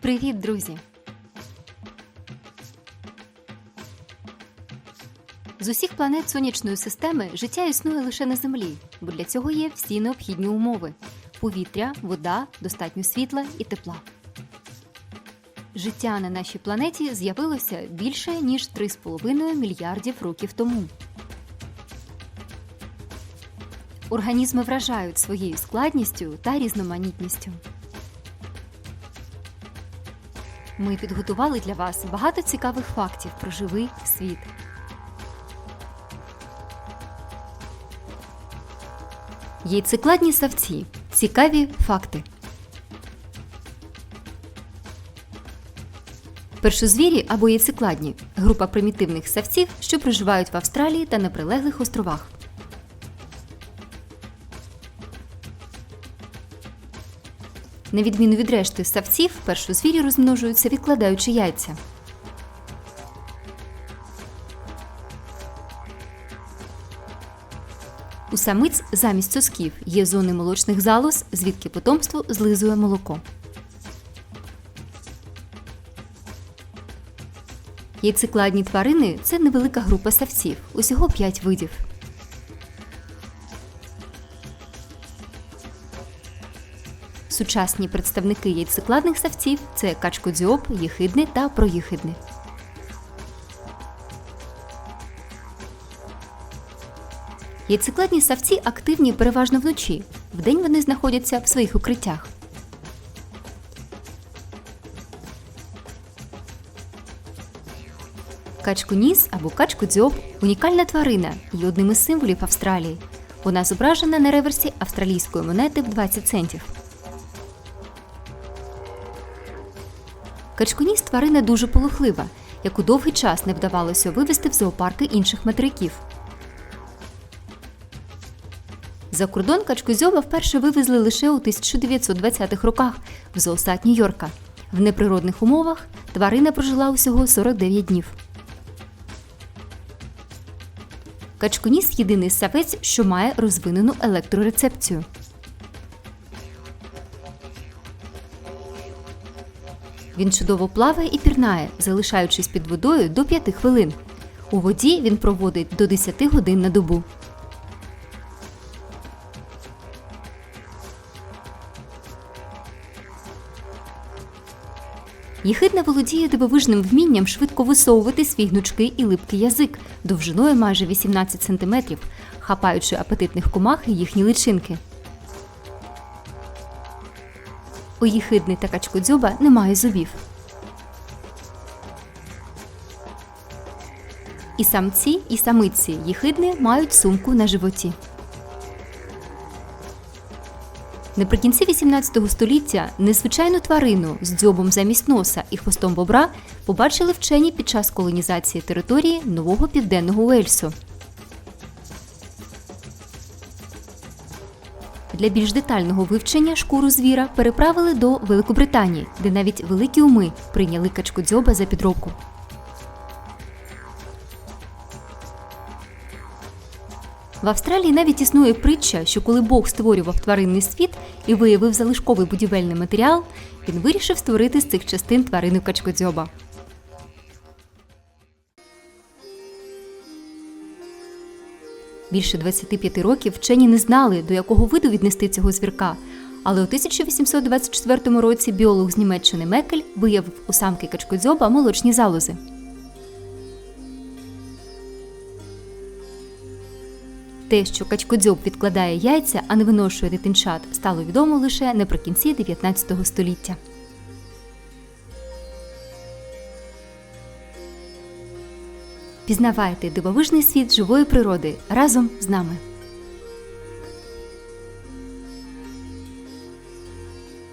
Привіт, друзі! З усіх планет сонячної системи життя існує лише на Землі, бо для цього є всі необхідні умови: повітря, вода, достатньо світла і тепла. Життя на нашій планеті з'явилося більше ніж 3,5 мільярдів років тому. Організми вражають своєю складністю та різноманітністю. Ми підготували для вас багато цікавих фактів про живий світ. Яйцекладні савці. Цікаві факти. Першозвірі або яйцекладні група примітивних савців, що проживають в Австралії та на прилеглих островах. На відміну від решти савців, першозвірі розмножуються, відкладаючи яйця. У самиць замість сосків є зони молочних залоз, звідки потомство злизує молоко. Яйцекладні тварини це невелика група савців, усього 5 видів. Сучасні представники яйцекладних савців це качкодзьоб, єхидни та проїхидни. Яйцекладні савці активні переважно вночі. Вдень вони знаходяться в своїх укриттях. Качконіс або качкодзьоб унікальна тварина і одним із символів Австралії. Вона зображена на реверсі австралійської монети в 20 центів. Качконіс тварина дуже полохлива, яку довгий час не вдавалося вивезти в зоопарки інших материків. За кордон качкозьоба вперше вивезли лише у 1920-х роках в зоосад Нью-Йорка. В неприродних умовах тварина прожила усього 49 днів. Качконіс єдиний савець, що має розвинену електрорецепцію. Він чудово плаває і пірнає, залишаючись під водою до 5 хвилин. У воді він проводить до 10 годин на добу. Єхидна володіє дивовижним вмінням швидко висовувати свій гнучкий і липкий язик довжиною майже 18 см, хапаючи апетитних комах і їхні личинки. У їхидни та качкодзьоба немає зубів. І самці, і самиці їхидни мають сумку на животі. Наприкінці 18 століття незвичайну тварину з дзьобом замість носа і хвостом бобра побачили вчені під час колонізації території нового південного Уельсу. Для більш детального вивчення шкуру звіра переправили до Великобританії, де навіть великі уми прийняли качкодзьоба за підробку. В Австралії навіть існує притча, що коли Бог створював тваринний світ і виявив залишковий будівельний матеріал, він вирішив створити з цих частин тварину качкодзьоба. Більше 25 років вчені не знали, до якого виду віднести цього звірка. Але у 1824 році біолог з Німеччини Мекель виявив у самки качкодзьоба молочні залози. Те, що качкодзьоб відкладає яйця, а не виношує дитинчат, стало відомо лише наприкінці 19 століття. Пізнавайте дивовижний світ живої природи разом з нами.